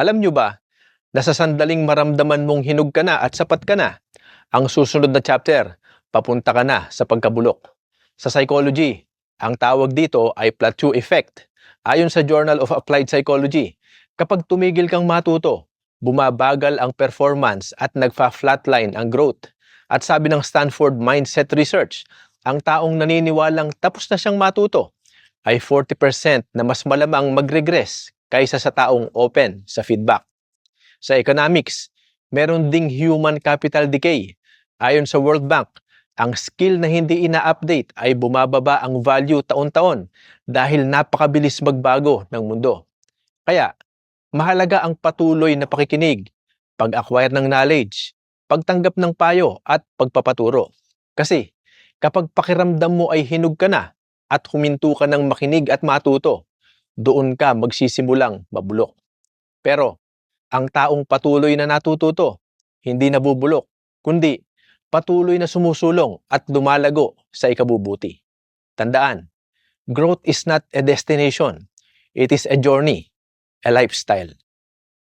Alam nyo ba na sa sandaling maramdaman mong hinog ka na at sapat ka na, ang susunod na chapter, papunta ka na sa pagkabulok. Sa psychology, ang tawag dito ay plateau effect. Ayon sa Journal of Applied Psychology, kapag tumigil kang matuto, bumabagal ang performance at nagfa-flatline ang growth. At sabi ng Stanford Mindset Research, ang taong naniniwalang tapos na siyang matuto ay 40% na mas malamang mag-regress kaysa sa taong open sa feedback. Sa economics, meron ding human capital decay. Ayon sa World Bank, ang skill na hindi ina-update ay bumababa ang value taon-taon dahil napakabilis magbago ng mundo. Kaya, mahalaga ang patuloy na pakikinig, pag-acquire ng knowledge, pagtanggap ng payo at pagpapaturo. Kasi, kapag pakiramdam mo ay hinog ka na at huminto ka ng makinig at matuto, doon ka magsisimulang mabulok. Pero, ang taong patuloy na natututo, hindi nabubulok, kundi patuloy na sumusulong at lumalago sa ikabubuti. Tandaan, growth is not a destination. It is a journey, a lifestyle.